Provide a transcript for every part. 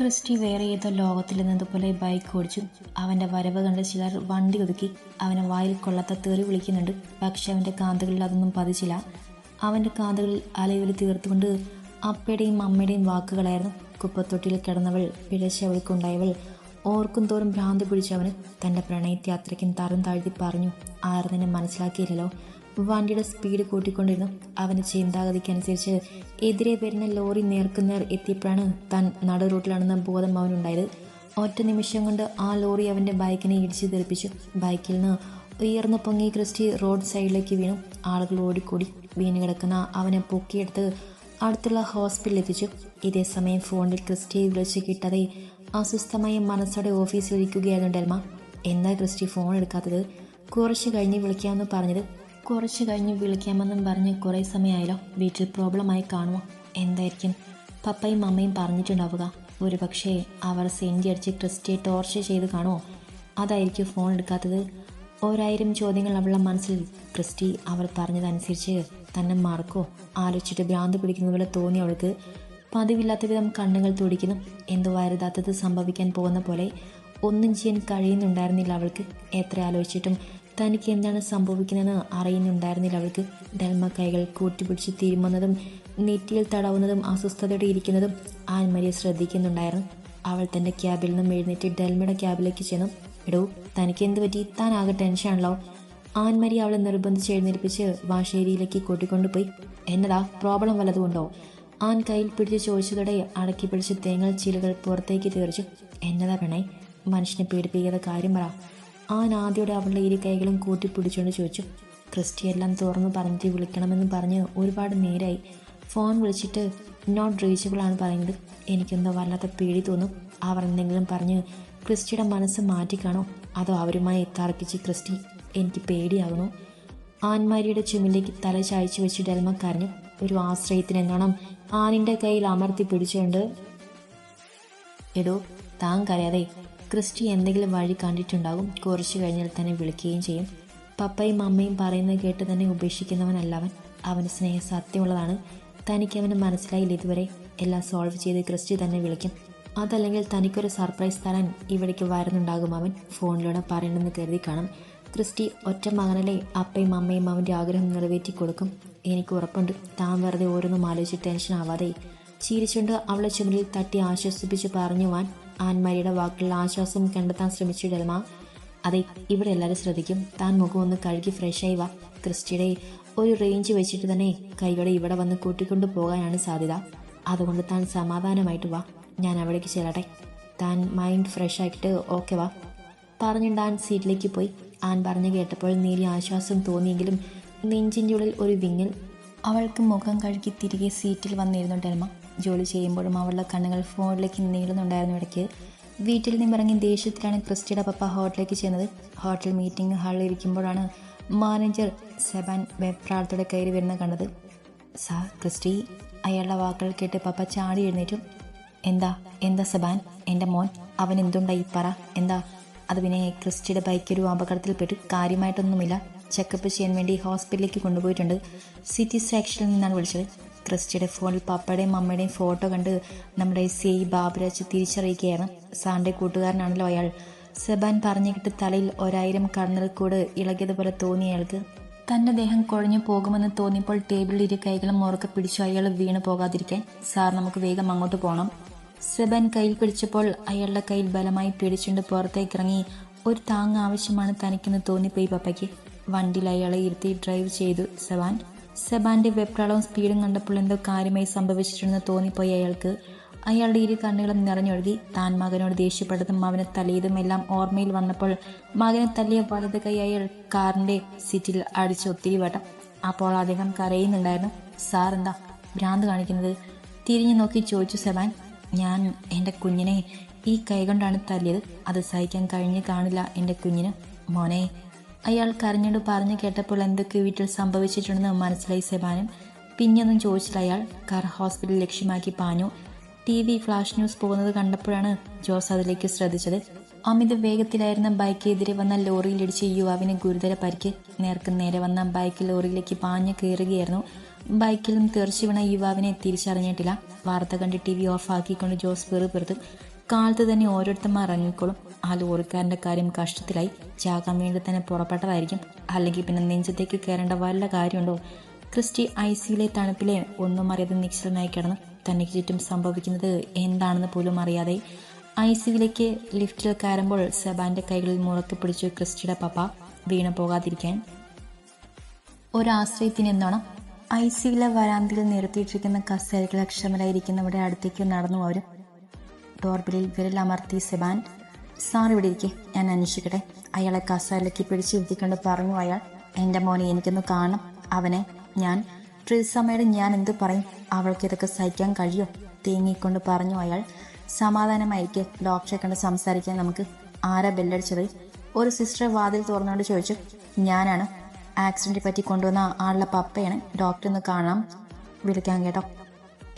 Christy വേറെ ഏതോ ലോകത്തിൽ നിന്നതുപോലെ ബൈക്ക് ഓടിച്ചു. അവന്റെ വരവ് കണ്ട് ചിലർ വണ്ടി ഒതുക്കി അവനെ വായിൽ കൊള്ളാത്ത തെറി വിളിക്കുന്നുണ്ട്. പക്ഷെ അവന്റെ കാന്തകളിൽ അതൊന്നും പതിച്ചില്ല. അവന്റെ കാന്തകളിൽ അലയൊലി തീർത്തുകൊണ്ട് അപ്പയുടെയും അമ്മയുടെയും വാക്കുകളായിരുന്നു. കുപ്പത്തൊട്ടിയിൽ കിടന്നവൾ പിഴച്ചവൾക്കുണ്ടായവൾ ഓർക്കും തോറും ഭ്രാന്ത് പിടിച്ചവന് തന്റെ പ്രണയത്യാത്രയ്ക്കും തരം താഴ്ത്തി പറഞ്ഞു ആരും തന്നെ മനസ്സിലാക്കിയില്ലല്ലോ. വണ്ടിയുടെ സ്പീഡ് കൂട്ടിക്കൊണ്ടിരുന്നു. അവന്റെ ചിന്താഗതിക്കനുസരിച്ച് എതിരെ വരുന്ന ലോറി നേർക്കുനേർ എത്തിയപ്പോഴാണ് താൻ നടു റൂട്ടിലാണെന്ന ബോധം അവനുണ്ടായത്. ഒറ്റ നിമിഷം കൊണ്ട് ആ ലോറി അവന്റെ ബൈക്കിനെ ഇടിച്ചു തെറിപ്പിച്ചു. ബൈക്കിൽ നിന്ന് ഉയർന്നു പൊങ്ങി ക്രിസ്റ്റി റോഡ് സൈഡിലേക്ക് വീണു. ആളുകൾ ഓടിക്കൂടി. വീണ് കിടക്കുന്ന അവനെ പൊക്കിയെടുത്ത് അടുത്തുള്ള ഹോസ്പിറ്റലിൽ എത്തിച്ചു. ഇതേ സമയം ഫോണിൽ ക്രിസ്റ്റിയെ വിളിച്ച് കിട്ടാതെ അസ്വസ്ഥമായ മനസ്സോടെ ഓഫീസിലിരിക്കുകയായിരുന്നു ഡെൽമ. എന്താ ക്രിസ്റ്റി ഫോൺ എടുക്കാത്തത്? കുറച്ച് കഴിഞ്ഞ് വിളിക്കാമെന്ന് പറഞ്ഞത്. കുറച്ച് കഴിഞ്ഞ് വിളിക്കാമെന്നും പറഞ്ഞ് കുറേ സമയമായല്ലോ. വീട്ടിൽ പ്രോബ്ലമായി കാണുമോ? എന്തായിരിക്കും? പപ്പയും അമ്മയും പറഞ്ഞിട്ടുണ്ടാവുക. ഒരു പക്ഷേ അവർ സെന്റി അടിച്ച് ക്രിസ്റ്റിയെ ടോർച്ചർ ചെയ്ത് കാണുമോ? അതായിരിക്കും ഫോൺ എടുക്കാത്തത്. ഒരായിരം ചോദ്യങ്ങൾ അവളുടെ മനസ്സിൽ ക്രിസ്റ്റി അവർ പറഞ്ഞതനുസരിച്ച് തന്നെ മറക്കോ ആലോചിച്ചിട്ട് ഭ്രാന്ത് പിടിക്കുന്ന പോലെ തോന്നി അവൾക്ക്. പതിവില്ലാത്ത വിധം കണ്ണുകൾ തുടിക്കുന്നു. എന്തോ വരുതാത്തത് സംഭവിക്കാൻ പോകുന്ന പോലെ ഒന്നും ചെയ്യാൻ കഴിയുന്നുണ്ടായിരുന്നില്ല അവൾക്ക്. എത്ര ആലോചിച്ചിട്ടും തനിക്ക് എന്താണ് സംഭവിക്കുന്നതെന്ന് അറിയുന്നുണ്ടായിരുന്നില്ല. അവൾക്ക് ഡൽമ കൈകൾ കൂട്ടിപ്പിടിച്ച് തിരുമുന്നതും നെറ്റിയിൽ തടവുന്നതും അസ്വസ്ഥതയോടെ ഇരിക്കുന്നതും ആൻമരിയെ ശ്രദ്ധിക്കുന്നുണ്ടായിരുന്നു. അവൾ തന്റെ ക്യാബിൽ നിന്നും എഴുന്നേറ്റ് ഡൽമയുടെ ക്യാബിലേക്ക് ചെന്നു. എടോ തനിക്ക് എന്ത് പറ്റി? താൻ ആകെ ടെൻഷനാണല്ലോ. ആൻമരി അവളെ നിർബന്ധിച്ച് എഴുന്നേൽപ്പിച്ച് വാശേരിയിലേക്ക് കൂട്ടിക്കൊണ്ടുപോയി. എന്നതാ? പ്രോബ്ലം വല്ലതുകൊണ്ടോ ആൻ കയ്യിൽ പിടിച്ച് ചോദിച്ചതോടെ അടക്കി പിടിച്ച് തേങ്ങൽ ചീലുകൾ പുറത്തേക്ക് തീർച്ചു എന്നതാ പെണേ മനുഷ്യനെ പേടിപ്പിക്കാത്ത കാര്യം പറ. ആൻ ആദ്യോടെ അവളുടെ ഇരു കൈകളും കൂട്ടിപ്പിടിച്ചുകൊണ്ട് ചോദിച്ചു ക്രിസ്റ്റി എല്ലാം തുറന്ന് പറഞ്ഞിട്ട് വിളിക്കണമെന്ന് പറഞ്ഞ് ഒരുപാട് നേരായി. ഫോൺ വിളിച്ചിട്ട് നോട്ട് റീച്ചബിൾ ആണ് പറയുന്നത്. എനിക്കെന്തോ വല്ലാത്ത പേടി തോന്നും. അവർ എന്തെങ്കിലും പറഞ്ഞ് ക്രിസ്റ്റിയുടെ മനസ്സ് മാറ്റിക്കാണോ? അതോ അവരുമായി തർക്കിച്ച് ക്രിസ്റ്റി എനിക്ക് പേടിയാകുന്നു ആൻമാരിയുടെ ചുമലിലേക്ക് തല ചായച്ചു വെച്ച് ഡെൽമ കരഞ്ഞു. ഒരു ആശ്രയത്തിന് എന്നോണം ആനിന്റെ കയ്യിൽ അമർത്തി പിടിച്ചുകൊണ്ട് എടോ താൻ കരയാതെ ക്രിസ്റ്റി എന്തെങ്കിലും വഴി കണ്ടിട്ടുണ്ടാകും കുറച്ച് കഴിഞ്ഞാൽ തന്നെ വിളിക്കുകയും ചെയ്യും. പപ്പയും അമ്മയും പറയുന്നത് കേട്ട് തന്നെ ഉപേക്ഷിക്കുന്നവനല്ല അവൻ അവന് സ്നേഹം സത്യമുള്ളതാണ്. തനിക്ക് അവന് മനസ്സിലായില്ല ഇതുവരെ. എല്ലാം സോൾവ് ചെയ്ത് ക്രിസ്റ്റി തന്നെ വിളിക്കും. അതല്ലെങ്കിൽ തനിക്കൊരു സർപ്രൈസ് തരാൻ ഇവിടേക്ക് വരുന്നുണ്ടാകും അവൻ. ഫോണിലൂടെ പറയണമെന്ന് കരുതി കാണും. ക്രിസ്റ്റി ഒറ്റ മകനല്ലേ അപ്പയും അമ്മയും അവന്റെ ആഗ്രഹം നിറവേറ്റി കൊടുക്കും. എനിക്ക് ഉറപ്പുണ്ട്. താൻ വെറുതെ ഓരോന്നും ആലോചിച്ച് ടെൻഷൻ ആവാതെ. ചിരിച്ചുകൊണ്ട് അവളെ ചുമലിൽ തട്ടി ആശ്വസിപ്പിച്ച് പറഞ്ഞു വാൻ ആൻമാരിയുടെ വാക്കുകളിൽ ആശ്വാസം കണ്ടെത്താൻ ശ്രമിച്ചു ഡെൽമ അതെ ഇവിടെ എല്ലാവരും ശ്രദ്ധിക്കും. താൻ മുഖം ഒന്ന് കഴുകി ഫ്രഷായി വാ. ക്രിസ്റ്റിയുടെ ഒരു റേഞ്ച് വെച്ചിട്ട് തന്നെ കൈകളെ ഇവിടെ വന്ന് കൂട്ടിക്കൊണ്ടു പോകാനാണ് സാധ്യത. അതുകൊണ്ട് താൻ സമാധാനമായിട്ട് വാ. ഞാൻ അവിടേക്ക് ചെല്ലട്ടെ. താൻ മൈൻഡ് ഫ്രഷ് ആക്കിയിട്ട് ഓക്കെ വാ. പറഞ്ഞുകൊണ്ട് താൻ സീറ്റിലേക്ക് പോയി. ആൻ പറഞ്ഞു കേട്ടപ്പോൾ നീരി ആശ്വാസം തോന്നിയെങ്കിലും നെഞ്ചിന്റെ ഉള്ളിൽ ഒരു വിങ്ങൽ അവൾക്ക് മുഖം കഴുകി തിരികെ സീറ്റിൽ വന്നിരുന്നു ഡെൽമ ജോലി ചെയ്യുമ്പോഴും അവളുടെ കണ്ണുകൾ ഫോണിലേക്ക് നീളുന്നുണ്ടായിരുന്നു ഇടയ്ക്ക്. വീട്ടിൽ നിന്നിറങ്ങി ദേഷ്യത്തിലാണ് ക്രിസ്റ്റിയുടെ പപ്പ ഹോട്ടലിലേക്ക് ചെന്നത്. ഹോട്ടൽ മീറ്റിംഗ് ഹാളിൽ ഇരിക്കുമ്പോഴാണ് മാനേജർ സെബാൻ വെപ്രാളത്തോടെ കയറി വരുന്ന കണ്ടത്. സാർ ക്രിസ്റ്റി അയാളുടെ വാക്കുകൾ കേട്ട് പപ്പ ചാടി എഴുന്നേറ്റു. എന്താ എന്താ സെബാൻ? എന്റെ മോൻ അവൻ എന്തുണ്ടായി? പറ എന്താ? അത് പിന്നെ ക്രിസ്റ്റിയുടെ ബൈക്ക് ഒരു അപകടത്തിൽപ്പെട്ട്. കാര്യമായിട്ടൊന്നുമില്ല. ചെക്കപ്പ് ചെയ്യാൻ വേണ്ടി ഹോസ്പിറ്റലിലേക്ക് കൊണ്ടുപോയിട്ടുണ്ട്. സിറ്റി സെക്ഷനിൽ നിന്നാണ് വിളിച്ചത്. ക്രിസ്റ്റിയുടെ ഫോണിൽ പപ്പയുടെയും അമ്മയുടെയും ഫോട്ടോ കണ്ട് നമ്മുടെ സി ബാബുരാജ് തിരിച്ചറിയുകയാണ്. സാറിന്റെ കൂട്ടുകാരനാണല്ലോ അയാൾ. സെബാൻ പറഞ്ഞിട്ട് തലയിൽ ഒരായിരം കണ്ണൽ കൂട് ഇളകിയതുപോലെ തോന്നി അയാൾക്ക്. തന്റെ ദേഹം കുഴഞ്ഞു പോകുമെന്ന് തോന്നിയപ്പോൾ ടേബിളിൽ ഇരു കൈകളും മുറുക്കെ പിടിച്ചു അയാൾ വീണു പോകാതിരിക്കാൻ. സാർ നമുക്ക് വേഗം അങ്ങോട്ട് പോകണം സെബാൻ കയ്യിൽ പിടിച്ചപ്പോൾ അയാളുടെ കയ്യിൽ ബലമായി പിടിച്ചുകൊണ്ട് പുറത്തേക്ക് ഇറങ്ങി. ഒരു താങ് ആവശ്യമാണ് തനിക്കെന്ന് തോന്നിപ്പോയി പപ്പയ്ക്ക്. വണ്ടിയിൽ അയാളെ ഇരുത്തി ഡ്രൈവ് ചെയ്തു. സെബാൻ സെബാന്റെ വെപ്രാളവും സ്പീഡും കണ്ടപ്പോൾ എന്തോ കാര്യമായി സംഭവിച്ചിട്ടുണ്ടെന്ന് തോന്നിപ്പോയി അയാൾക്ക്. അയാളുടെ ഇരു കണ്ണുകളും നിറഞ്ഞൊഴുകി. താൻ മകനോട് ദേഷ്യപ്പെട്ടതും അവനെ തലയതും എല്ലാം ഓർമ്മയിൽ വന്നപ്പോൾ മകനെ തല്ലിയ വലത് കൈ അയാൾ കാറിന്റെ സീറ്റിൽ അടിച്ച് ഒത്തിരി വട്ടം. അപ്പോൾ അദ്ദേഹം കരയുന്നുണ്ടായിരുന്നു. സാർ എന്താ ഭ്രാന്ത് കാണിക്കുന്നത്? തിരിഞ്ഞു നോക്കി ചോദിച്ചു സെബാൻ. ഞാൻ എന്റെ കുഞ്ഞിനെ ഈ കൈ കൊണ്ടാണ് തല്ലിയത്. അത് സഹിക്കാൻ കഴിഞ്ഞ് കാണില്ല എന്റെ കുഞ്ഞിന്. മോനെ അയാൾ കരഞ്ഞിട്ട് പറഞ്ഞു കേട്ടപ്പോൾ എന്തൊക്കെ വീട്ടിൽ സംഭവിച്ചിട്ടുണ്ടെന്ന് മനസ്സിലായി സെബാനും. പിന്നെയൊന്നും ചോദിച്ചില്ല അയാൾ. കാർ ഹോസ്പിറ്റൽ ലക്ഷ്യമാക്കി പാഞ്ഞു. ടി വി ഫ്ലാഷ് ന്യൂസ് പോകുന്നത് കണ്ടപ്പോഴാണ് ജോസ് അതിലേക്ക് ശ്രദ്ധിച്ചത്. അമിത വേഗത്തിലായിരുന്ന ബൈക്കെതിരെ വന്ന ലോറിയിലിടിച്ച് യുവാവിന് ഗുരുതര പരിക്ക്. നേർക്ക് നേരെ വന്ന ബൈക്ക് ലോറിയിലേക്ക് പാഞ്ഞു കയറുകയായിരുന്നു. ബൈക്കിലും തെറിച്ചു വീണ യുവാവിനെ തിരിച്ചറിഞ്ഞിട്ടില്ല. വാർത്ത കണ്ട് ടി വി ഓഫാക്കിക്കൊണ്ട് ജോസ് പെറുപെറുത്തു കാലത്ത് തന്നെ ഓരോരുത്തന്മാർ ഇറങ്ങിക്കോളും ആ ലോറിക്കാരന്റെ കാര്യം കഷ്ടത്തിലായി. ചാകാൻ വേണ്ടി തന്നെ പുറപ്പെട്ടതായിരിക്കും. അല്ലെങ്കിൽ പിന്നെ നെഞ്ചത്തേക്ക് കയറേണ്ട വല്ല കാര്യമുണ്ടോ? ക്രിസ്റ്റി ഐ സിയിലെ തണുപ്പിലെ ഒന്നും അറിയാതെ നിശ്ചലനായി കിടന്ന് തനിക്ക് ചുറ്റും സംഭവിക്കുന്നത് എന്താണെന്ന് പോലും അറിയാതെ ഐ സിയിലേക്ക് ലിഫ്റ്റിൽ കയറുമ്പോൾ സെബാന്റെ കൈകളിൽ മുറക്കി പിടിച്ചു ക്രിസ്റ്റിയുടെ പപ്പ വീണു പോകാതിരിക്കാൻ. ഒരാശ്രയത്തിനെന്നോണം ഐ സിയിലെ വരാന്തിയിൽ നിർത്തിയിട്ടിരിക്കുന്ന കസേരകൾ അടുത്തേക്ക് നടന്നു അവരും ഡോർബിലിൽ വിരലമർത്തി സെബാൻ സാർ ഇവിടെ ഇരിക്കെ. ഞാൻ അന്വേഷിക്കട്ടെ. അയാളെ കസേരയിലേക്ക് പിടിച്ച് ഇരുത്തിക്കൊണ്ട് പറഞ്ഞു അയാൾ എന്റെ മോനെ എനിക്കൊന്ന് കാണണം. അവനെ ഞാൻ ട്രിസമ്മയുടെ ഞാൻ എന്ത് പറയും? അവൾക്ക് ഇതൊക്കെ സഹിക്കാൻ കഴിയോ? തേങ്ങിക്കൊണ്ട് പറഞ്ഞു അയാൾ സമാധാനമായിരിക്കെ. ഡോക്ടറെ കണ്ട് സംസാരിക്കാൻ നമുക്ക് ആരാ ബെല്ലടിച്ചത്? ഒരു സിസ്റ്റർ വാതിൽ തുറന്നുകൊണ്ട് ചോദിച്ചു ഞാനാണ്. ആക്സിഡന്റ് പറ്റി കൊണ്ടുവന്ന ആളുടെ പപ്പയാണ്. ഡോക്ടർ ഒന്ന് കാണാം. വിളിക്കാൻ കേട്ടോ.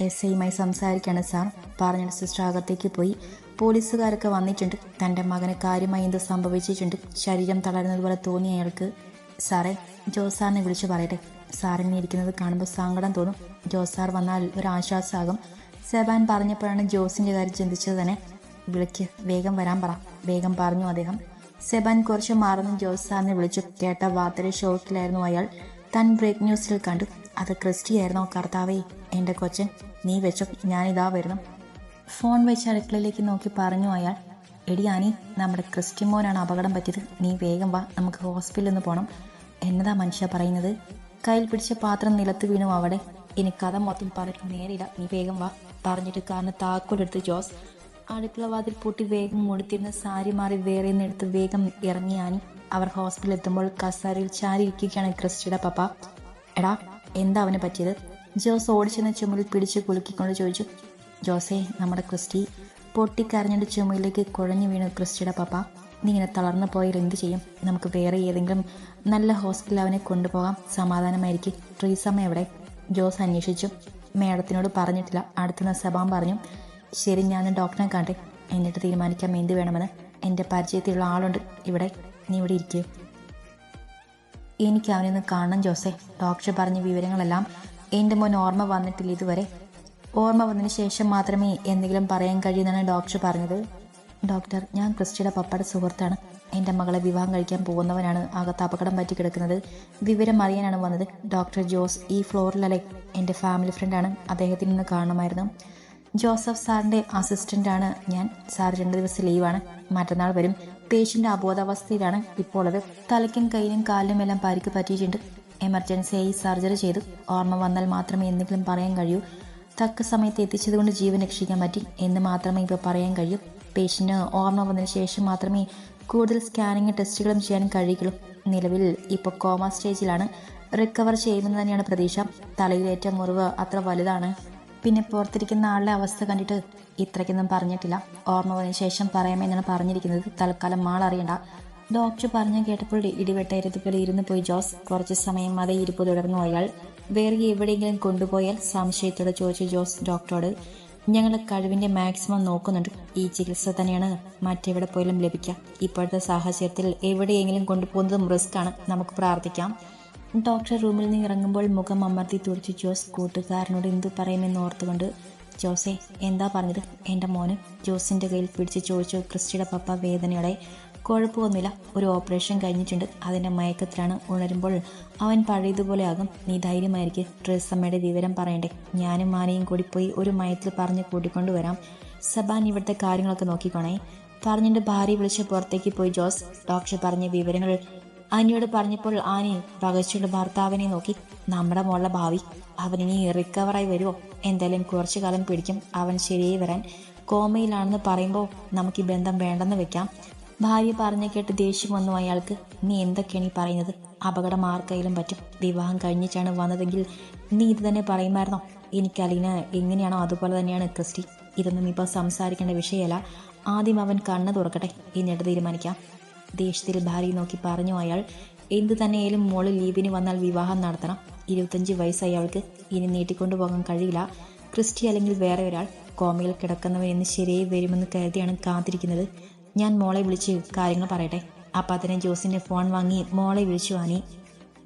എസ് ഐയുമായി സംസാരിക്കാണ് സാർ പറഞ്ഞിട്ട് സിസ്റ്റർ അകത്തേക്ക് പോയി. പോലീസുകാരൊക്കെ വന്നിട്ടുണ്ട്. തന്റെ മകന് കാര്യമായി എന്ത് സംഭവിച്ചിട്ടുണ്ട്. ശരീരം തളരുന്നതുപോലെ തോന്നി അയാൾക്ക്. സാറേ ജോസാറിനെ വിളിച്ചു പറയട്ടെ. സാറിനെ ഇരിക്കുന്നത് കാണുമ്പോൾ സങ്കടം തോന്നും. ജോസാർ വന്നാൽ ഒരു ആശ്വാസമാകും സെബാൻ പറഞ്ഞപ്പോഴാണ് ജോസിന്റെ കാര്യം ചിന്തിച്ചത് തന്നെ. വിളിക്ക് വേഗം വരാൻ പറ. വേഗം പറഞ്ഞു അദ്ദേഹം. സെബാൻ കുറച്ച് മാറുന്നു ജോസ് സാറിനെ വിളിച്ചു കേട്ട വാർത്തയുടെ ഷോക്കിലായിരുന്നു അയാൾ. തൻ ബ്രേക്ക് ന്യൂസിൽ കണ്ടു. അത് ക്രിസ്റ്റിയായിരുന്നോ കർത്താവേ? എന്റെ കൊച്ചൻ നീ വെച്ചോ. ഞാനിതാ വരുന്നു. ഫോൺ വെച്ച് അടുക്കളയിലേക്ക് നോക്കി പറഞ്ഞു അയാൾ എടി ആനി നമ്മുടെ ക്രിസ്റ്റി മോനാണ് അപകടം പറ്റിയത്. നീ വേഗം വാ നമുക്ക് ഹോസ്പിറ്റലിൽ നിന്ന് പോകണം എന്നതാ മനുഷ്യ പറയുന്നത്? കയ്യിൽ പിടിച്ച പാത്രം നിലത്ത് വീണു അവിടെ. ഇനി കഥ മൊത്തം പറഞ്ഞിട്ട് നേരില്ല നീ വേഗം വാ പറഞ്ഞിട്ട് കാരണം താക്കോലെടുത്ത് ജോസ്. അടുക്കള വാതിൽ പൂട്ടി വേഗം മുടുത്തിരുന്ന സാരി മാറി വേറെ നിന്നെടുത്ത് വേഗം ഇറങ്ങി ആനി. അവർ ഹോസ്പിറ്റലിൽ എത്തുമ്പോൾ കസാരയിൽ ചാരി ഇരിക്കുകയാണ് ക്രിസ്റ്റിയുടെ പപ്പ. എടാ എന്താ അവന് പറ്റിയത്? ജോസ് ഓടിച്ചെന്ന ചുമലിൽ പിടിച്ച് കുലുക്കിക്കൊണ്ട് ചോദിച്ചു. ജോസേ നമ്മുടെ ക്രിസ്റ്റി. പൊട്ടിക്കരഞ്ഞിട്ട് ചുമയിലേക്ക് കുഴഞ്ഞു വീണു ക്രിസ്റ്റിയുടെ പപ്പ നീ ഇങ്ങനെ തളർന്നു പോയാൽ എന്ത് ചെയ്യും? നമുക്ക് വേറെ ഏതെങ്കിലും നല്ല ഹോസ്പിറ്റലിൽ അവനെ കൊണ്ടുപോകാം. സമാധാനമായിരിക്കും. ട്രീസമ്മ എവിടെ? ജോസ് അന്വേഷിച്ചു. മേഡത്തിനോട് പറഞ്ഞിട്ടില്ല. അടുത്തുനിന്ന് സഭാം പറഞ്ഞു ശരി ഞാൻ ഡോക്ടറെ കണ്ടേ എന്നിട്ട് തീരുമാനിക്കാം എന്ത് വേണമെന്ന്. എന്റെ പരിചയത്തിലുള്ള ആളുണ്ട് ഇവിടെ. നീ ഇവിടെ ഇരിക്കൂ. എനിക്ക് അവനൊന്ന് കാണണം ജോസെ. ഡോക്ടർ പറഞ്ഞ വിവരങ്ങളെല്ലാം എന്റെ മോൻ ഓർമ്മ വന്നിട്ടില്ല ഇതുവരെ. ഓർമ്മ വന്നതിന് ശേഷം മാത്രമേ എന്തെങ്കിലും പറയാൻ കഴിയുന്നാണ് ഡോക്ടർ പറഞ്ഞത്. ഡോക്ടർ ഞാൻ ക്രിസ്റ്റിയുടെ പപ്പയുടെ സുഹൃത്താണ്. എന്റെ മകളെ വിവാഹം കഴിക്കാൻ പോകുന്നവനാണ്. അകത്ത് അപകടം പറ്റി കിടക്കുന്നത്. വിവരം അറിയാനാണ് വന്നത്. ഡോക്ടർ ജോസ് ഈ ഫ്ലോറിലല്ലേ എന്റെ ഫാമിലി ഫ്രണ്ടാണ് അദ്ദേഹത്തിൽ നിന്ന് കാണണമായിരുന്നു. ജോസഫ് സാറിന്റെ അസിസ്റ്റന്റാണ് ഞാൻ. സാർ രണ്ട് ദിവസം ലീവാണ് മറ്റന്നാൾ വരും. പേഷ്യന്റ് അബോധാവസ്ഥയിലാണ്. ഇപ്പോൾ ഉള്ളത് തലയ്ക്കും കയ്യിലും കാലിലും എല്ലാം പരിക്ക് പറ്റിയിട്ടുണ്ട്. എമർജൻസിയായി സർജറി ചെയ്തു. ഓർമ്മ വന്നാൽ മാത്രമേ എന്തെങ്കിലും പറയാൻ കഴിയൂ. തക്ക സമയത്ത് എത്തിച്ചതുകൊണ്ട് ജീവൻ രക്ഷിക്കാൻ പറ്റി എന്ന് മാത്രമേ ഇപ്പോൾ പറയാൻ കഴിയൂ. പേഷ്യന്റ് ഓർമ്മ വന്നതിന് ശേഷം മാത്രമേ കൂടുതൽ സ്കാനിങ് ടെസ്റ്റുകളും ചെയ്യാൻ കഴിയുള്ളൂ നിലവിൽ ഇപ്പോൾ കോമ സ്റ്റേജിലാണ് റിക്കവർ ചെയ്യുമെന്ന് തന്നെയാണ് പ്രതീക്ഷ. തലയിലേറ്റ മുറിവ് അത്ര വലുതാണ്. പിന്നെ പുറത്തിരിക്കുന്ന ആളുടെ അവസ്ഥ കണ്ടിട്ട് ഇത്രയ്ക്കൊന്നും പറഞ്ഞിട്ടില്ല. ഓർമ്മ വന്നതിന് ശേഷം പറയാമെന്നാണ് പറഞ്ഞിരിക്കുന്നത്. തൽക്കാലം മാളറിയണ്ട ഡോക്ടർ പറഞ്ഞു കേട്ടപ്പോൾ ഇടിവെട്ടയിരുത്തുപോലെ ഇരുന്ന് പോയി ജോസ്. കുറച്ച് സമയം അതേ ഇരിപ്പ് തുടർന്നു അയാൾ വേറെ എവിടെയെങ്കിലും കൊണ്ടുപോയാൽ സംശയത്തോടെ ചോദിച്ചു ജോസ് ഡോക്ടറോട് ഞങ്ങൾ കഴിവിന്റെ മാക്സിമം നോക്കുന്നുണ്ട്. ഈ ചികിത്സ തന്നെയാണ് മറ്റെവിടെ പോയാലും ലഭിക്കുക. ഇപ്പോഴത്തെ സാഹചര്യത്തിൽ എവിടെയെങ്കിലും കൊണ്ടുപോകുന്നതും റിസ്ക്കാണ് നമുക്ക് പ്രാർത്ഥിക്കാം. ഡോക്ടർ റൂമിൽ നിന്ന് ഇറങ്ങുമ്പോൾ മുഖം അമർത്തി തുടിച്ച് ജോസ് കൂട്ടുകാരനോട് എന്തു പറയുമെന്ന് ഓർത്തുകൊണ്ട് ജോസെ എന്താ പറഞ്ഞത്? എന്റെ മോന് ജോസിന്റെ കയ്യിൽ പിടിച്ച് ചോദിച്ചു ക്രിസ്റ്റിയുടെ പപ്പ വേദനയോടെ കുഴപ്പമൊന്നുമില്ല. ഒരു ഓപ്പറേഷൻ കഴിഞ്ഞിട്ടുണ്ട്. അതിന്റെ മയക്കത്തിലാണ് ഉണരുമ്പോൾ അവൻ പഴയതുപോലെ ആകും. നീ ധൈര്യമായിരിക്കും. ഡ്രസ്സമ്മയുടെ വിവരം പറയണ്ടേ? ഞാനും മാനയും കൂടി പോയി ഒരു മയത്തിൽ പറഞ്ഞ് കൂട്ടിക്കൊണ്ടുവരാം സബാൻ ഇവിടുത്തെ കാര്യങ്ങളൊക്കെ നോക്കിക്കോണേ. പറഞ്ഞിട്ട് ഭാര്യ വിളിച്ച് പുറത്തേക്ക് പോയി ജോസ്. ഡോക്ടർ പറഞ്ഞ വിവരങ്ങൾ ആനിയോട് പറഞ്ഞപ്പോൾ ആനി പകച്ചുള്ള ഭർത്താവിനെ നോക്കി. നമ്മുടെ മോളുടെ ഭാവി. അവനിനി റിക്കവറായി വരുമോ എന്തായാലും കുറച്ചു കാലം പിടിക്കും. അവൻ ശരിയായി വരാൻ കോമയിലാണെന്ന് പറയുമ്പോൾ നമുക്ക് ഈ ബന്ധം വേണ്ടെന്ന് വെക്കാം. ഭാര്യ പറഞ്ഞു കേട്ട് ദേഷ്യം വന്നു അയാൾക്ക്. നീ എന്തൊക്കെയാണ് ഈ പറയുന്നത്? അപകടം ആർക്കായാലും പറ്റും. വിവാഹം കഴിഞ്ഞിട്ടാണ് വന്നതെങ്കിൽ നീ ഇത് തന്നെ പറയുമായിരുന്നോ? എനിക്ക് അലീന എങ്ങനെയാണോ അതുപോലെ തന്നെയാണ് ക്രിസ്റ്റി. ഇതൊന്നും ഇപ്പോൾ സംസാരിക്കേണ്ട വിഷയമല്ല. ആദ്യം അവൻ കണ്ണ് തുറക്കട്ടെ. എന്നിട്ട് തീരുമാനിക്കാം. ദേഷ്യത്തിൽ ഭാര്യ നോക്കി പറഞ്ഞു അയാൾ. എന്തു തന്നെയായാലും മോൾ ലീവിന് വന്നാൽ വിവാഹം നടത്തണം. ഇരുപത്തഞ്ച് വയസ്സായി അവൾക്ക്. ഇനി നീട്ടിക്കൊണ്ടു പോകാൻ കഴിയില്ല. ക്രിസ്റ്റി അല്ലെങ്കിൽ വേറെ ഒരാൾ. കോമയിൽ കിടക്കുന്നവൻ എന്ന് ശരിയായി വരുമെന്ന് കരുതിയാണ് കാത്തിരിക്കുന്നത്. ഞാൻ മോളെ വിളിച്ച് കാര്യങ്ങൾ പറയട്ടെ. അപ്പം ജോസിന്റെ ഫോൺ വാങ്ങി മോളെ വിളിച്ചു ആനി.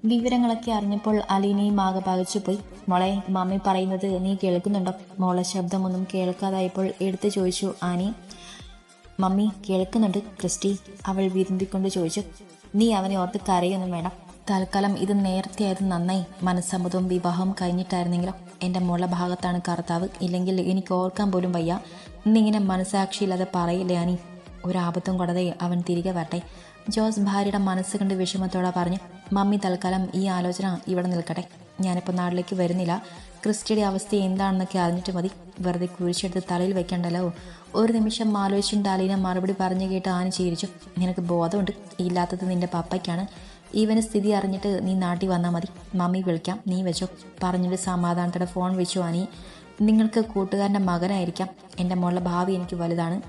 വിവരങ്ങളൊക്കെ അറിഞ്ഞപ്പോൾ അലീനയും ആകെ പകച്ചു പോയി. മോളെ മമ്മി പറയുന്നത് നീ കേൾക്കുന്നുണ്ടോ? മോളെ ശബ്ദമൊന്നും കേൾക്കാതായപ്പോൾ എടുത്തു ചോദിച്ചു ആനി. മമ്മി കേൾക്കുന്നുണ്ട് ക്രിസ്റ്റി. അവൾ വിരുന്തിക്കൊണ്ട് ചോദിച്ചു. നീ അവനെ ഓർത്ത് കരയൊന്നും വേണം തൽക്കാലം ഇത് നേരത്തെയായത് നന്നായി. മനസ്സമ്മതവും വിവാഹവും കഴിഞ്ഞിട്ടായിരുന്നെങ്കിലോ? എന്റെ മോളെ ഭാഗത്താണ് കർത്താവ്. ഇല്ലെങ്കിൽ എനിക്ക് ഓർക്കാൻ പോലും വയ്യ. ഇന്നിങ്ങനെ മനസാക്ഷിയില്ലാതെ പറയില്ലേ അനി ഒരാപത്തും കൂടാതെ അവൻ തിരികെ വരട്ടെ. ജോസ് ഭാര്യയുടെ മനസ്സ് കണ്ട് വിഷമത്തോടെ പറഞ്ഞു മമ്മി തൽക്കാലം ഈ ആലോചന ഇവിടെ നിൽക്കട്ടെ. ഞാനിപ്പോൾ നാട്ടിലേക്ക് വരുന്നില്ല. ക്രിസ്റ്റിയുടെ അവസ്ഥ എന്താണെന്നൊക്കെ അറിഞ്ഞിട്ട് മതി. വെറുതെ കുഴിച്ചെടുത്ത് തലയിൽ വെക്കണ്ടല്ലോ. ഒരു നിമിഷം ആലോചിച്ചിട്ട് അലീന മറുപടി പറഞ്ഞു കേട്ട് ആന ചിരിച്ചു. നിനക്ക് ബോധമുണ്ട്. ഇല്ലാത്തത് നിന്റെ പപ്പയ്ക്കാണ്. ഇവന് സ്ഥിതി അറിഞ്ഞിട്ട് നീ നാട്ടിൽ വന്നാൽ മതി. മമ്മി വിളിക്കാം. നീ വെച്ചോ. പറഞ്ഞിട്ട് സമാധാനത്തോടെ ഫോൺ വെച്ചു ആനി. നിങ്ങൾക്ക് കൂട്ടുകാരന്റെ മകനായിരിക്കാം. എന്റെ മോളുടെ ഭാവി എനിക്ക് വലുതാണ്.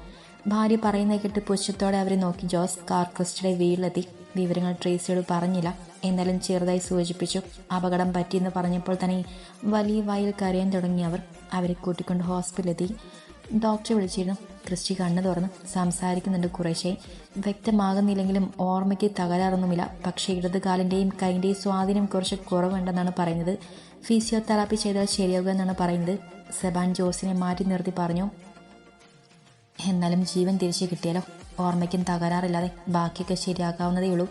ഭാര്യ പറയുന്നത് കേട്ട് പുച്ഛത്തോടെ അവരെ നോക്കി ജോസ് കാർ ക്രിസ്റ്റിയുടെ വീട്ടിലെത്തി. വിവരങ്ങൾ ട്രേസിയോട് പറഞ്ഞില്ല. എന്നാലും ചെറുതായി സൂചിപ്പിച്ചു. അപകടം പറ്റിയെന്ന് പറഞ്ഞപ്പോൾ തന്നെ വലിയ വായിൽ കരയാൻ തുടങ്ങിയവർ അവരെ കൂട്ടിക്കൊണ്ട് ഹോസ്പിറ്റലിലെത്തി. ഡോക്ടറെ വിളിച്ചിരുന്നു. ക്രിസ്റ്റി കണ്ണു തുറന്ന്. സംസാരിക്കുന്നുണ്ട് കുറേശ്ശെ. വ്യക്തമാകുന്നില്ലെങ്കിലും ഓർമ്മയ്ക്ക് തകരാറൊന്നുമില്ല. പക്ഷേ ഇടതുകാലിന്റെയും കൈന്റെയും സ്വാധീനം കുറച്ച് കുറവുണ്ടെന്നാണ് പറയുന്നത്. ഫിസിയോതെറാപ്പി ചെയ്താൽ ശരിയാകുക എന്നാണ് പറയുന്നത്. സെബാൻ ജോസിനെ മാറ്റി നിർത്തി പറഞ്ഞു. എന്നാലും ജീവൻ തിരിച്ചു കിട്ടിയാലോ? ഓർമ്മയ്ക്കും തകരാറില്ലാതെ ബാക്കിയൊക്കെ ശരിയാക്കാവുന്നതേ ഉള്ളൂ.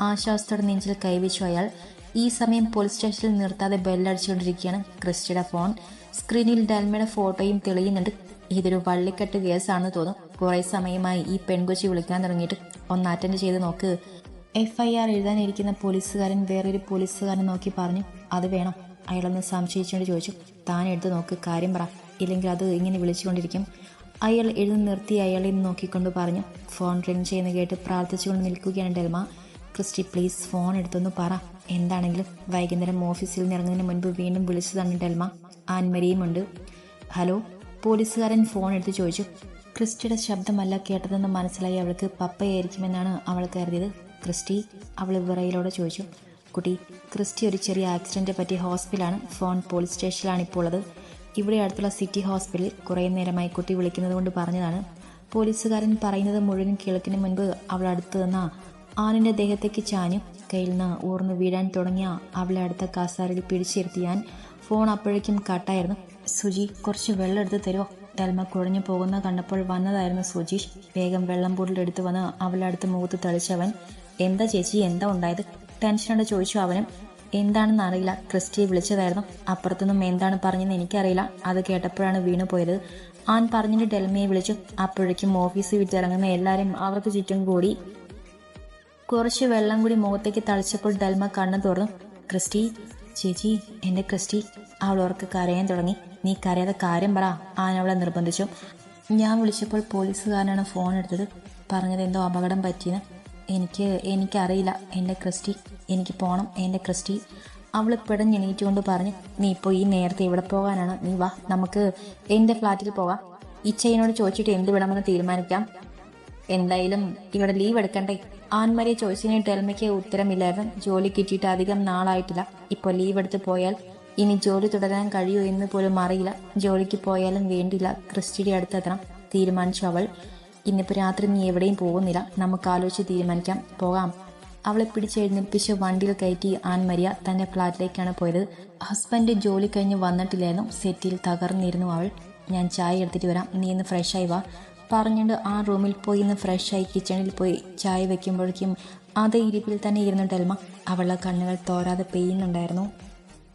ആശ്വാസത്തോടെ നെഞ്ചിൽ കൈവച്ചു അയാൾ ഈ സമയം പോലീസ് സ്റ്റേഷനിൽ നിർത്താതെ ബെല്ലടിച്ചുകൊണ്ടിരിക്കുകയാണ് ക്രിസ്റ്റിയുടെ ഫോൺ. സ്ക്രീനിൽ ഡൽമയുടെ ഫോട്ടോയും തെളിയുന്നുണ്ട്. ഇതൊരു വള്ളിക്കെട്ട് കേസാണെന്ന് തോന്നും കുറേ സമയമായി ഈ പെൺകൊച്ചി വിളിക്കാൻ തുടങ്ങിയിട്ട് ഒന്ന് അറ്റൻഡ് ചെയ്ത് നോക്ക്. എഫ് ഐ ആർ എഴുതാനിരിക്കുന്ന പോലീസുകാരൻ വേറൊരു പോലീസുകാരൻ നോക്കി പറഞ്ഞു അത് വേണം. അയാളൊന്ന് സംശയിച്ചുകൊണ്ട് ചോദിച്ചു താൻ എടുത്ത് നോക്ക് കാര്യം പറ. ഇല്ലെങ്കിൽ അത് ഇങ്ങനെ വിളിച്ചുകൊണ്ടിരിക്കും. അയാൾ എഴുതി നിർത്തി അയാളെ നോക്കിക്കൊണ്ട് പറഞ്ഞു. ഫോൺ റിംഗ് ചെയ്യുന്ന കേട്ട് പ്രാർത്ഥിച്ചുകൊണ്ട് നിൽക്കുകയാണ് ഡെൽമ. ക്രിസ്റ്റി പ്ലീസ് ഫോൺ എടുത്തൊന്ന് പറ. എന്താണെങ്കിലും വൈകുന്നേരം ഓഫീസിൽ നിന്ന് ഇറങ്ങുന്നതിന് മുൻപ് വീണ്ടും വിളിച്ചതാണ് ഡെൽമ. ആൻമരിയുമുണ്ട് ഹലോ? പോലീസുകാരൻ ഫോൺ എടുത്ത് ചോദിച്ചു. ക്രിസ്റ്റിയുടെ ശബ്ദമല്ല കേട്ടതെന്ന് മനസ്സിലായി അവൾക്ക് പപ്പയായിരിക്കുമെന്നാണ് അവൾ കരുതിയത്. ക്രിസ്റ്റി അവൾ വിറയിലൂടെ ചോദിച്ചു. കുട്ടി ക്രിസ്റ്റി ഒരു ചെറിയ ആക്സിഡന്റ് പറ്റി ഹോസ്പിറ്റലാണ്. ഫോൺ പോലീസ് സ്റ്റേഷനിലാണ് ഇപ്പോൾ ഉള്ളത് ഇവിടെ അടുത്തുള്ള സിറ്റി ഹോസ്പിറ്റലിൽ കുറേ നേരമായി കുട്ടി വിളിക്കുന്നത് കൊണ്ട് പറഞ്ഞതാണ്. പോലീസുകാരൻ പറയുന്നത് മുഴുവൻ കേൾക്കുന്നതിന് മുൻപ് അവൾ അടുത്ത് നിന്ന ആനിന്റെ ദേഹത്തേക്ക് ചാഞ്ഞു കയ്യിൽ നിന്ന് ഊർന്ന് വീഴാൻ തുടങ്ങിയ അവളെ അടുത്ത കാസാരയിൽ പിടിച്ചിരുത്തിയാൻ ഫോൺ അപ്പോഴേക്കും കട്ടായിരുന്നു. സുജി കുറച്ച് വെള്ളം എടുത്ത് തരുമോ തൽമ കുഴഞ്ഞു പോകുന്ന കണ്ടപ്പോൾ വന്നതായിരുന്നു സുജീഷ് വേഗം വെള്ളം പൊടിലെടുത്ത് വന്ന് അവളുടെ അടുത്ത് മുഖത്ത് തെളിച്ചവൻ എന്താ ചേച്ചി എന്താ ഉണ്ടായത്? ടെൻഷനോടെ ചോദിച്ചു അവനും. എന്താണെന്ന് അറിയില്ല. ക്രിസ്റ്റിയെ വിളിച്ചതായിരുന്നു. അപ്പുറത്തൊന്നും എന്താണ് പറഞ്ഞതെന്ന് എനിക്കറിയില്ല. അത് കേട്ടപ്പോഴാണ് വീണു പോയത്. ആൻ പറഞ്ഞിട്ട് ഡെൽമയെ വിളിച്ചു. അപ്പോഴേക്കും ഓഫീസ് വിട്ടിറങ്ങുന്ന എല്ലാവരും അവർക്ക് ചുറ്റും കൂടി കുറച്ച് വെള്ളം കൂടി മുഖത്തേക്ക് തളിച്ചപ്പോൾ ഡെൽമ കണ്ണു തുറന്നു. ക്രിസ്റ്റി ചേച്ചി എന്റെ ക്രിസ്റ്റി. അവൾ ഓർക്ക് കരയാൻ തുടങ്ങി. നീ കരയാതെ കാര്യം പറ. ആൻ അവളെ നിർബന്ധിച്ചു. ഞാൻ വിളിച്ചപ്പോൾ പോലീസുകാരനാണ് ഫോൺ എടുത്തത്. പറഞ്ഞത് എന്തോ അപകടം പറ്റിയെന്ന്. എനിക്ക് എനിക്കറിയില്ല. എന്റെ ക്രിസ്റ്റി എനിക്ക് പോകണം എന്റെ ക്രിസ്റ്റി. അവൾ പിടഞ്ഞെണീറ്റുകൊണ്ട് പറഞ്ഞു നീ ഇപ്പോൾ ഈ നേരത്തെ ഇവിടെ പോകാനാണ്. നീ വാ നമുക്ക് എന്റെ ഫ്ലാറ്റിൽ പോകാം. ഇച്ചയിനോട് ചോദിച്ചിട്ട് എന്ത് വിടണമെന്ന് തീരുമാനിക്കാം? എന്തായാലും ഇവിടെ ലീവ് എടുക്കണ്ടേ? ആൻമരിയെ ചോദിച്ചതിന് ടെൽമയ്ക്ക് ഉത്തരമില്ലായിരുന്നു ജോലി കിട്ടിയിട്ട് അധികം നാളായിട്ടില്ല. ഇപ്പോൾ ലീവ് എടുത്ത് പോയാൽ ഇനി ജോലി തുടരാൻ കഴിയൂ എന്ന് പോലും അറിയില്ല. ജോലിക്ക് പോയാലും വേണ്ടില്ല. ക്രിസ്റ്റിയുടെ അടുത്തെത്തണം. തീരുമാനിച്ചു അവൾ. ഇന്നിപ്പോൾ രാത്രി നീ എവിടെയും പോകുന്നില്ല. നമുക്ക് ആലോചിച്ച് തീരുമാനിക്കാം. പോകാം. അവളെ പിടിച്ചെഴുന്നേൽപ്പിച്ച് വണ്ടിയിൽ കയറ്റി ആൻമരിയ തന്റെ ഫ്ലാറ്റിലേക്കാണ് പോയത്. ഹസ്ബൻഡ് ജോലി കഴിഞ്ഞ് വന്നിട്ടില്ലായിരുന്നു. സെറ്റിൽ തകർന്നിരുന്നു അവൾ. ഞാൻ ചായ എടുത്തിട്ട് വരാം. നീ ഇന്ന് ഫ്രഷായി വാ. പറഞ്ഞുകൊണ്ട് ആ റൂമിൽ പോയി ഇന്ന് ഫ്രഷായി കിച്ചണിൽ പോയി ചായ വെക്കുമ്പോഴേക്കും അതേ ഇരിപ്പിൽ തന്നെ ഇരുന്നു ഡെൽമ. അവളുടെ കണ്ണുകൾ തോരാതെ പെയ്യുന്നുണ്ടായിരുന്നു.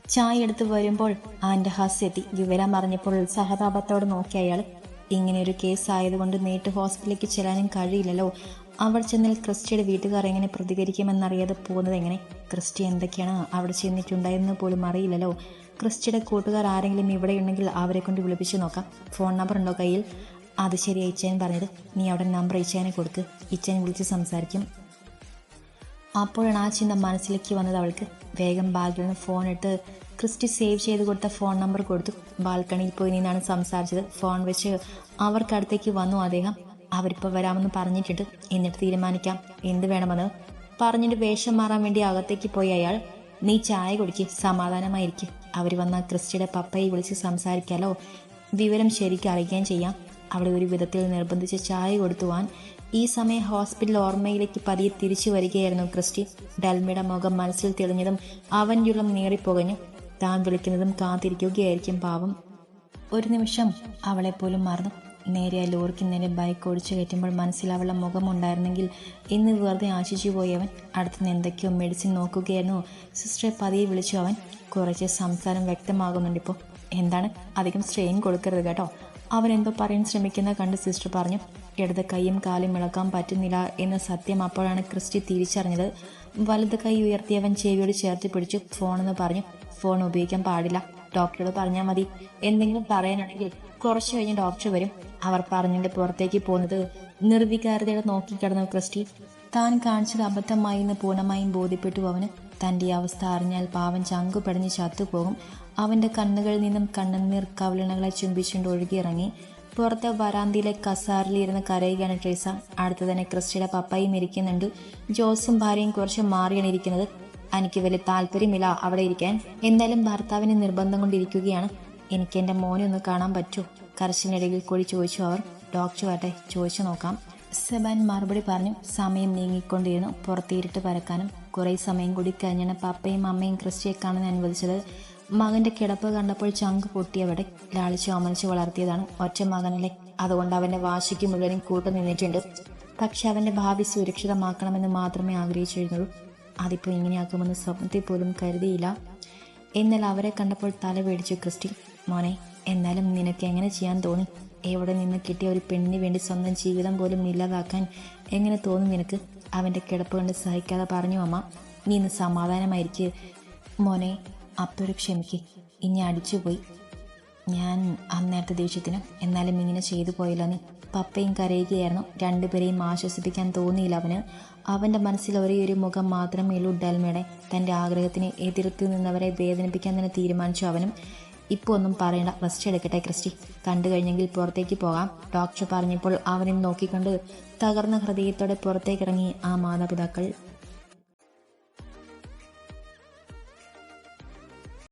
ചായ എടുത്ത് വരുമ്പോൾ ആന്റെ ഹാസ്യത്തി വിവരം അറിഞ്ഞപ്പോൾ സഹതാപത്തോടെ നോക്കി അയാൾ. ഇങ്ങനെ ഒരു കേസ് ആയതുകൊണ്ട് നേരിട്ട് ഹോസ്പിറ്റലിലേക്ക് ചെല്ലാനും കഴിയില്ലല്ലോ. അവിടെ ചെന്നാൽ ക്രിസ്റ്റിയുടെ വീട്ടുകാർ എങ്ങനെ പ്രതികരിക്കുമെന്നറിയാതെ പോകുന്നത് എങ്ങനെ? ക്രിസ്റ്റി എന്തൊക്കെയാണ് അവിടെ ചെന്നിട്ടുണ്ടായെന്ന് പോലും അറിയില്ലല്ലോ. ക്രിസ്റ്റിയുടെ കൂട്ടുകാർ ആരെങ്കിലും ഇവിടെ ഉണ്ടെങ്കിൽ അവരെ കൊണ്ട് വിളിപ്പിച്ച് നോക്കാം. ഫോൺ നമ്പർ ഉണ്ടോ കയ്യിൽ? അത് ശരി ഇച്ചൻ പറഞ്ഞത്. നീ അവിടെ നമ്പർ ഇച്ചനെ കൊടുക്ക്. ഇച്ചൻ വിളിച്ച് സംസാരിക്കും. അപ്പോഴാണ് ആ ചിന്ത മനസ്സിലേക്ക് വന്നത് അവൾക്ക്. വേഗം ബാഗിൽ നിന്ന് ഫോൺ എടുത്ത് ക്രിസ്റ്റി സേവ് ചെയ്ത് കൊടുത്ത ഫോൺ നമ്പർ കൊടുത്തു. ബാൽക്കണിയിൽ പോയി നിന്നാണ് സംസാരിച്ചത്. ഫോൺ വെച്ച് അവർക്കടുത്തേക്ക് വന്നു അദ്ദേഹം. അവരിപ്പോൾ വരാമെന്ന് പറഞ്ഞിട്ടുണ്ട്. എന്നിട്ട് തീരുമാനിക്കാം. എന്ത് വേണമെന്ന്. പറഞ്ഞിട്ട് വേഷം മാറാൻ വേണ്ടി അകത്തേക്ക് പോയി അയാൾ. നീ ചായ കുടിക്ക്. സമാധാനമായിരിക്കും. അവർ വന്ന ക്രിസ്റ്റിയുടെ പപ്പയെ വിളിച്ച് സംസാരിക്കാലോ. വിവരം ശരിക്കും അറിയിക്കുകയും ചെയ്യാം. അവിടെ ഒരു വിധത്തിൽ നിർബന്ധിച്ച് ചായ കൊടുത്തുവാൻ ഈ സമയം ഹോസ്പിറ്റൽ ഓർമ്മയിലേക്ക് പതിയെ തിരിച്ചു വരികയായിരുന്നു ക്രിസ്റ്റി. ഡൽമിയുടെ മുഖം മനസ്സിൽ തെളിഞ്ഞതും അവന്റെ ഉള്ളം നേറിപ്പോകഞ്ഞു. താൻ വിളിക്കുന്നതും കാത്തിരിക്കുകയായിരിക്കും പാവം. ഒരു നിമിഷം അവളെപ്പോലും മറന്നു. നേരെ ലോറിക്ക് നേരെ ബൈക്ക് ഓടിച്ചു കയറ്റുമ്പോൾ മനസ്സിൽ അവളുടെ മുഖമുണ്ടായിരുന്നെങ്കിൽ ഇന്ന് വെറുതെ ആശിച്ചു പോയവൻ അടുത്തുനിന്ന് എന്തൊക്കെയോ മെഡിസിൻ നോക്കുകയായിരുന്നു. സിസ്റ്ററെ പതിയെ വിളിച്ചു അവൻ. കുറച്ച് സംസാരം വ്യക്തമാകുന്നുണ്ട് ഇപ്പോൾ എന്താണ്? അധികം സ്ട്രെയിൻ കൊടുക്കരുത് കേട്ടോ. അവൻ എന്തോ പറയാൻ ശ്രമിക്കുന്ന കണ്ട് സിസ്റ്റർ പറഞ്ഞു ഇടത് കൈയും കാലും ഇളക്കാൻ പറ്റുന്നില്ല എന്ന സത്യം അപ്പോഴാണ് ക്രിസ്റ്റി തിരിച്ചറിഞ്ഞത്. വലത് കൈ ഉയർത്തിയവൻ ചെവിയോട് ചേർത്ത് പിടിച്ചു ഫോണെന്ന് പറഞ്ഞു ഫോൺ ഉപയോഗിക്കാൻ പാടില്ല. ഡോക്ടറോട് പറഞ്ഞാൽ മതി. എന്തെങ്കിലും പറയാനാണെങ്കിൽ കുറച്ച് കഴിഞ്ഞ് ഡോക്ടർ വരും. അവർ പറഞ്ഞിട്ട് പുറത്തേക്ക് പോകുന്നത് നിർവികാരതയോടെ നോക്കിക്കിടന്നു ക്രിസ്റ്റി താൻ കാണിച്ചത് അബദ്ധമായി എന്ന് പൂർണമായും ബോധ്യപ്പെട്ടു അവന്. തന്റെ അവസ്ഥ അറിഞ്ഞാൽ പാവൻ ചങ്കു പടഞ്ഞ് ചത്തുപോകും. അവന്റെ കണ്ണുകളിൽ നിന്നും കണ്ണുനീർ കവലണകളെ ചുംബിച്ചുകൊണ്ട് ഒഴുകിയിറങ്ങി. പുറത്തെ വരാന്തിയിലെ കസാറിലിരുന്ന് കരയുകയാണ് ട്രേസ. അടുത്ത് തന്നെ ക്രിസ്റ്റിയുടെ പപ്പായും ഇരിക്കുന്നുണ്ട്. ജോസും ഭാര്യയും കുറച്ച് മാറിയാണ് ഇരിക്കുന്നത്. എനിക്ക് വലിയ താല്പര്യമില്ല അവിടെ ഇരിക്കാൻ. എന്തായാലും ഭർത്താവിന് നിർബന്ധം കൊണ്ടിരിക്കുകയാണ്. എനിക്ക് എന്റെ മോനെ ഒന്ന് കാണാൻ പറ്റൂ. കർശനിടയിൽ കൂടി ചോദിച്ചു അവർ. ഡോക്ടർ വട്ടെ ചോദിച്ചു നോക്കാം. സെബാൻ മറുപടി പറഞ്ഞു. സമയം നീങ്ങിക്കൊണ്ടിരുന്നു. പുറത്തേരിട്ട് പരക്കാനും കുറേ സമയം കൂടി കഴിഞ്ഞാണ് പപ്പയും അമ്മയും ക്രിസ്റ്റിയെ കാണാൻ അനുവദിച്ചത് മകന്റെ കിടപ്പ് കണ്ടപ്പോൾ ചങ്ക് പൊട്ടിയവിടെ ലാളിച്ചു അമലിച്ചു വളർത്തിയതാണ് ഒറ്റ മകനല്ലേ. അതുകൊണ്ട് അവന്റെ വാശിക്ക് മുഴുവനും കൂട്ടു നിന്നിട്ടുണ്ട്. പക്ഷെ അവന്റെ ഭാവി സുരക്ഷിതമാക്കണമെന്ന് മാത്രമേ ആഗ്രഹിച്ചിരുന്നുള്ളൂ. അതിപ്പോൾ ഇങ്ങനെയാക്കുമെന്ന് സ്വപ്നത്തിൽ പോലും കരുതിയില്ല. എന്നാൽ അവരെ കണ്ടപ്പോൾ തല പേടിച്ചു ക്രിസ്റ്റി. മോനെ എന്നാലും നിനക്ക് എങ്ങനെ ചെയ്യാൻ തോന്നി? എവിടെ നിന്ന് കിട്ടിയ ഒരു പെണ്ണിന് വേണ്ടി സ്വന്തം ജീവിതം പോലും ഇല്ലാതാക്കാൻ എങ്ങനെ തോന്നും നിനക്ക്? അവന്റെ കിടപ്പ് കൊണ്ട് സഹിക്കാതെ പറഞ്ഞു അമ്മ നീ ഇന്ന് സമാധാനമായിരിക്കുക മോനെ അപ്പോഴും ക്ഷമിക്ക്. ഇനി അടിച്ചുപോയി. ഞാൻ അന്നേരത്തെ ദേഷ്യത്തിന് എന്നാലും ഇങ്ങനെ ചെയ്തു പോയല്ലോ നീ. പപ്പയും കരയുകയായിരുന്നു. രണ്ടുപേരെയും ആശ്വസിപ്പിക്കാൻ തോന്നിയില്ല അവന്. അവന്റെ മനസ്സിൽ ഒരേ ഒരു മുഖം മാത്രമേ ഉള്ളൂ ഡൽമയുടെ. തന്റെ ആഗ്രഹത്തിന് എതിർത്ത് നിന്നവരെ വേദനിപ്പിക്കാൻ തന്നെ തീരുമാനിച്ചു അവനും. ഇപ്പോൾ ഒന്നും പറയണ്ട റെസ്റ്റ് എടുക്കട്ടെ ക്രിസ്റ്റി. കണ്ടു കഴിഞ്ഞെങ്കിൽ പുറത്തേക്ക് പോകാം. ഡോക്ടർ പറഞ്ഞപ്പോൾ അവനെ നോക്കിക്കൊണ്ട് തകർന്ന ഹൃദയത്തോടെ പുറത്തേക്കിറങ്ങി ആ മാതാപിതാക്കൾ.